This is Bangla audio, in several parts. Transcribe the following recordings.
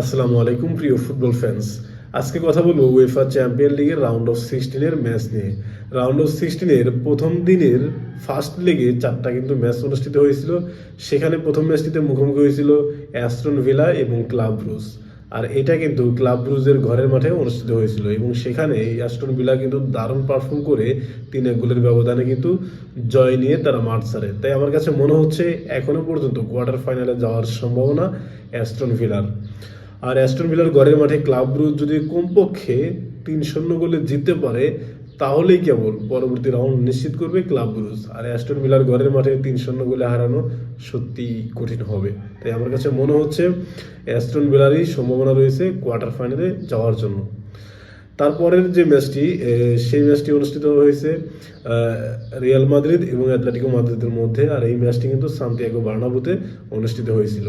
আসসালামু আলাইকুম, প্রিয় ফুটবল ফ্যান্স আজকে কথা বলব উয়েফা চ্যাম্পিয়ন লিগের রাউন্ড অফ সিক্সটিনের ম্যাচ নিয়ে। রাউন্ড অফ সিক্সটিনের প্রথম দিনের ফার্স্ট লেগে চারটা কিন্তু ম্যাচ অনুষ্ঠিত হয়েছিল। সেখানে প্রথম ম্যাচটিতে মুখোমুখি হয়েছিল অ্যাস্ট্রন ভিলা এবং ক্লাব ব্রুজ আর এটা কিন্তু ক্লাব ব্রুজের ঘরের মাঠে অনুষ্ঠিত হয়েছিল এবং সেখানে অ্যাস্টন ভিলা কিন্তু দারুণ পারফর্ম করে তিন এক গোলের ব্যবধানে কিন্তু জয় নিয়ে তারা মাঠ ছাড়ে। তাই আমার কাছে মনে হচ্ছে এখনও পর্যন্ত কোয়ার্টার ফাইনালে যাওয়ার সম্ভাবনা অ্যাস্টন ভিলার আর অ্যাস্টন ভিলার গড়ের মাঠে ক্লাব ব্রুজ যদি কমপক্ষে তিন শূন্য গোলে জিততে পারে, তাহলেই কেবল পরবর্তী রাউন্ড নিশ্চিত করবে ক্লাব ব্রুজ আর অ্যাস্টন ভিলার ঘরের মাঠে তিন শূন্য গোলে হারানো সত্যি কঠিন হবে। তাই আমার কাছে মনে হচ্ছে অ্যাস্টন ভিলারই সম্ভাবনা রয়েছে কোয়ার্টার ফাইনালে যাওয়ার জন্য। তারপরের যে ম্যাচটি সেই ম্যাচটি অনুষ্ঠিত হয়েছে রিয়াল মাদ্রিদ এবং অ্যাটলেটিকো মাদ্রিদের মধ্যে। আর এই ম্যাচটি কিন্তু সান্তিয়াগো বার্নাবুতে অনুষ্ঠিত হয়েছিল।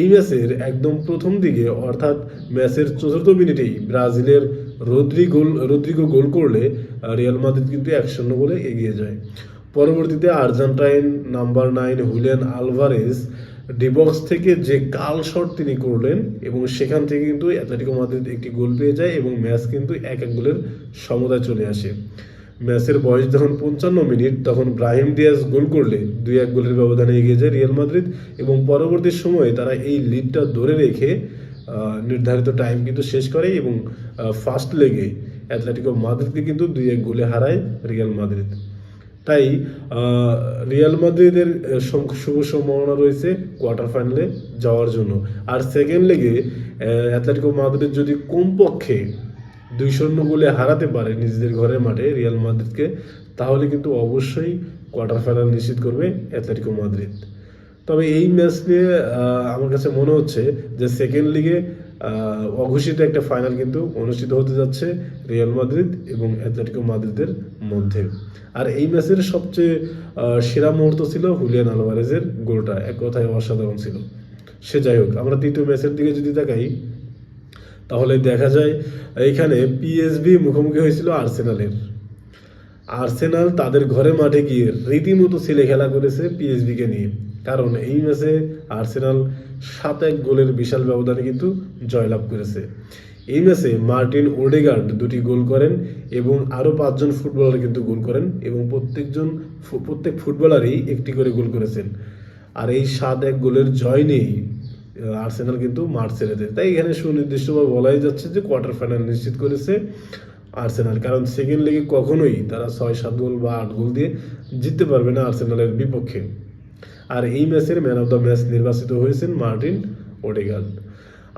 এই ম্যাচের একদম প্রথম দিকে, অর্থাৎ ম্যাচের চতুর্থ মিনিটেই ব্রাজিলের রদ্রি গোল, রদ্রিগো গোল করলে রিয়াল মাদ্রিদ কিন্তু এক শূন্য গোলে এগিয়ে যায়। পরবর্তীতে Argentine number nine Julian Alvarez D box থেকে যে কাল শট তিনি করলেন এবং সেখান থেকে কিন্তু অ্যাথলেটিকো মাদ্রিদ একটি গোল পেয়ে যায় এবং ম্যাচ কিন্তু এক এক গোলের সমতায় চলে আসে। ম্যাচের বয়স যখন পঞ্চান্ন মিনিট, তখন ব্রাহিম দিয়াস গোল করলে দুই এক গোলের ব্যবধানে এগিয়ে যায় রিয়াল মাদ্রিদ এবং পরবর্তী সময়ে তারা এই লিডটা ধরে রেখে নির্ধারিত টাইম কিন্তু শেষ করে এবং ফার্স্ট লেগে অ্যাথলেটিকো মাদ্রিদকে কিন্তু দুই এক গোলে হারায় রিয়াল মাদ্রিদ তাই রিয়াল মাদ্রিদের শুভ সম্ভাবনা রয়েছে কোয়ার্টার ফাইনালে যাওয়ার জন্য। আর সেকেন্ড লেগে অ্যাথলেটিকো মাদ্রিদ যদি কমপক্ষে দুই শূন্য গোলে হারাতে পারে নিজেদের ঘরের মাঠে রিয়াল মাদ্রিদকে তাহলে কিন্তু অবশ্যই কোয়ার্টার ফাইনাল নিশ্চিত করবে অ্যাথলেটিকো মাদ্রিদ তবে এই ম্যাচ নিয়ে আমার কাছে মনে হচ্ছে যে সেকেন্ড লিগে অঘোষিত একটা ফাইনাল কিন্তু অনুষ্ঠিত হতে যাচ্ছে রিয়াল মাদ্রিদ এবং অ্যাটলেটিকো মাদ্রিদের মধ্যে। আর এই ম্যাচের সবচেয়ে সেরা মুহূর্ত ছিল হুলিয়ান আলভারেজের গোলটা। এক কথায় অসাধারণ ছিল। সে যাই হোক, আমরা তৃতীয় ম্যাচের দিকে যদি তাকাই, তাহলে দেখা যায় এইখানে পিএসবি মুখোমুখি হয়েছিল আর্সেনালের আর্সেনাল তাদের ঘরে মাঠে গিয়ে রীতিমতো ছেলে খেলা করেছে পিএসবিকে নিয়ে। কারণ এই ম্যাচে আর্সেনাল সাত এক গোলের বিশাল ব্যবধানে কিন্তু জয়লাভ করেছে। এই ম্যাচে মার্টিন ওডেগার্ড দুটি গোল করেন এবং আরও পাঁচজন ফুটবলার কিন্তু গোল করেন এবং প্রত্যেকজন প্রত্যেক ফুটবলারই একটি করে গোল করেছেন। আর এই সাত এক গোলের জয় নেই আর্সেনাল কিন্তু মাঠ ছেড়ে দেয়। তাই এখানে সুনির্দিষ্টভাবে বলাই যাচ্ছে যে কোয়ার্টার ফাইনাল নিশ্চিত করেছে আর্সেনাল, কারণ সেকেন্ড লিগে কখনোই তারা ছয়, সাত গোল বা আট গোল দিয়ে জিততে পারবে না আর্সেনালের বিপক্ষে। আর এই ম্যাচের ম্যান অফ দ্য ম্যাচ নির্বাচিত হয়েছেন মার্টিন ওডেগার্ড।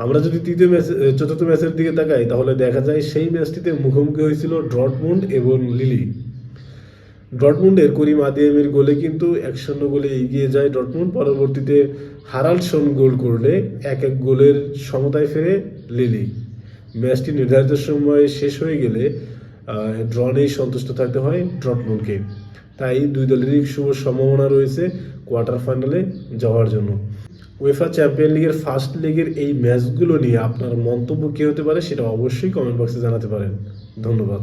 আমরা যদি তৃতীয় ম্যাচ চতুর্থ ম্যাচের দিকে তাকাই, তাহলে দেখা যায় সেই ম্যাচটিতে মুখোমুখি হয়েছিল ড্রটমুন্ড এবং লিলি। ডটমুন্ডের করিম আদিয়ামের গোলে কিন্তু এক শূন্য গোলে এগিয়ে যায় ডটমুন্ড পরবর্তীতে হারালসন গোল করলে এক এক গোলের সমতায় ফেরে লিলি। ম্যাচটি নির্ধারিত সময়ে শেষ হয়ে গেলে ড্র নেই সন্তুষ্ট থাকতে হয় ডটমুন্ডকে তাই দুই দলেরই শুভ সম্ভাবনা রয়েছে কোয়ার্টার ফাইনালে যাওয়ার জন্য। উয়েফা চ্যাম্পিয়ন লিগের ফার্স্ট লিগের এই ম্যাচগুলো নিয়ে আপনার মন্তব্য কী হতে পারে সেটা অবশ্যই কমেন্ট বক্সে জানাতে পারেন। ধন্যবাদ।